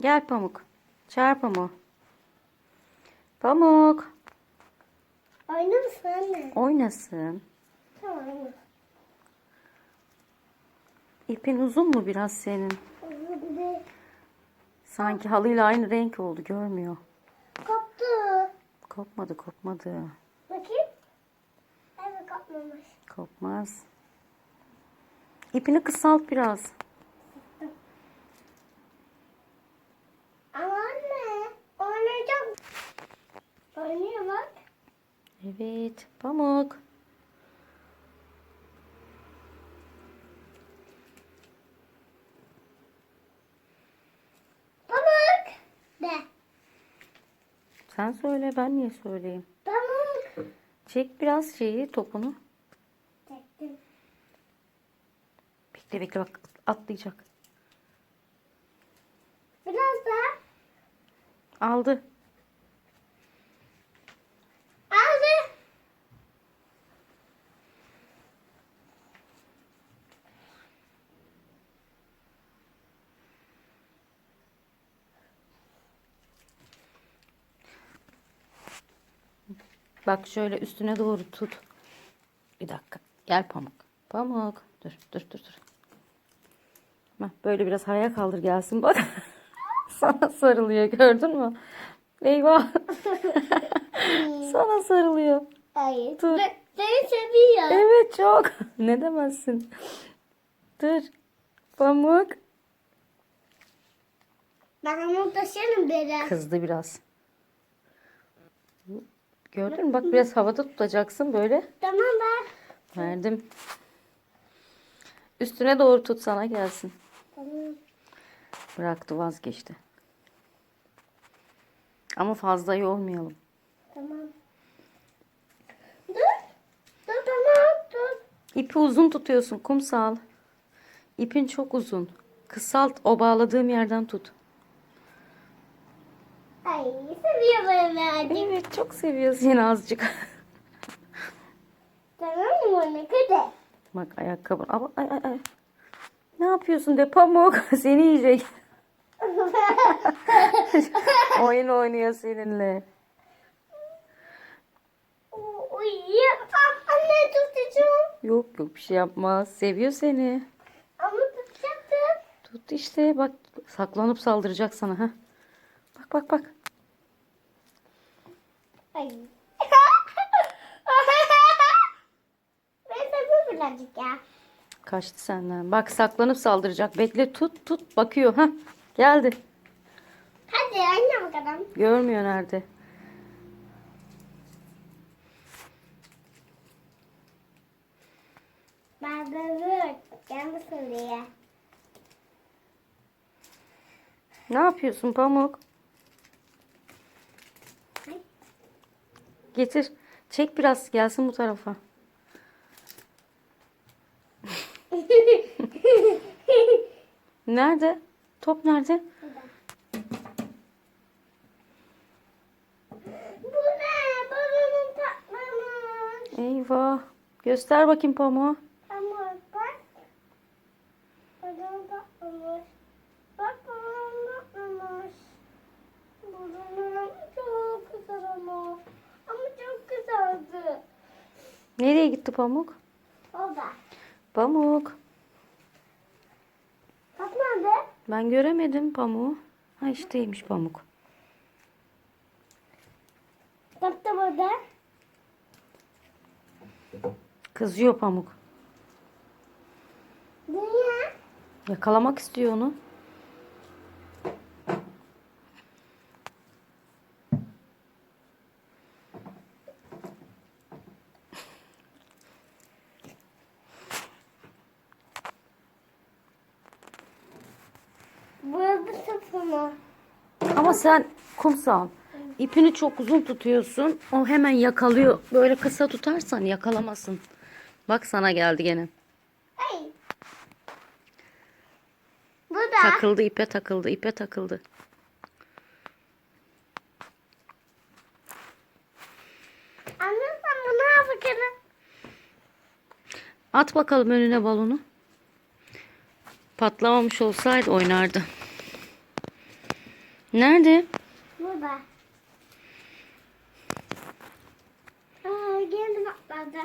Gel Pamuk. Çağır Pamuk. Pamuk. Oynar mısın anne? Oynasın. Tamam. İpin uzun mu biraz senin? Bir de Sanki halıyla aynı renk oldu. Görmüyor. koptu. Kopmadı kopmadı. Bakayım. Evet kopmamış. Kopmaz. İpini kısalt biraz. Ama anne oynayacak. Oynuyor bak. Evet. Pamuk. Pamuk. De. Sen söyle ben niye söyleyeyim? Pamuk. Çek biraz şeyi topunu. Çektim. Bekle bekle bak atlayacak. Biraz daha. Aldı. Aldı. Bak şöyle üstüne doğru tut. Bir dakika. Gel Pamuk. Pamuk. Dur dur dur dur. Bak böyle biraz havaya kaldır gelsin bak. Sana sarılıyor gördün mü? Eyvah. Sana sarılıyor. Hayır. Dur. Be- Seni seviyor. Evet çok. Ne demezsin. Dur. Pamuk. Ben onu taşırım biraz. Kızdı biraz. Gördün mü? Bak biraz havada tutacaksın böyle. Tamam ben. Verdim. Üstüne doğru tut sana gelsin. Tamam. Bıraktı vazgeçti. Ama fazla yormayalım. Tamam. Dur. Dur tamam dur. İpi uzun tutuyorsun kumsal. İpin çok uzun. Kısalt o bağladığım yerden tut. Seviyor beni. Evet çok seviyor seni azıcık. Tamam mı anne? Kıdı. Bak ayakkabın. Ama ay ay ay. Ne yapıyorsun de pamuk seni yiyecek. Oyun oynuyor seninle. Uyuyor. Ah, anne tutacağım. Yok yok bir şey yapmaz. Seviyor seni. Ama tutacaktım. Tut işte bak saklanıp saldıracak sana ha. Bak bak bak. Ay. ben seviyorum birazcık ya. Kaçtı senden. Bak saklanıp saldıracak. Bekle tut tut bakıyor ha. Geldi. Hadi anne bakalım. Görmüyor nerede. Ben böyle gel diye. Ne yapıyorsun Pamuk? Getir. Çek biraz gelsin bu tarafa. Nerede? Top nerede? Bu ne? Balonum patlamış. Eyvah. Göster bakayım Pamuk. Ama bak. Balonum patlamış. Bak balonum patlamış. Balonum çok güzel ama. Ama çok güzeldi. Nereye gitti Pamuk? O da. Pamuk. Bak nerede? Ben göremedim Pamuk. Ha işteymiş Pamuk. Bak da burada. Kızıyor Pamuk. Dünya. Yakalamak istiyor onu. Mı? Ama sen kumsal ipini çok uzun tutuyorsun. O hemen yakalıyor. Böyle kısa tutarsan yakalamasın. Bak sana geldi gene. Hey. Bu da. Takıldı ipe takıldı ipe takıldı. Anne sen bunu bakalım. At bakalım önüne balonu. Patlamamış olsaydı oynardı. Nerede? Burada. Aa, geldi patladı.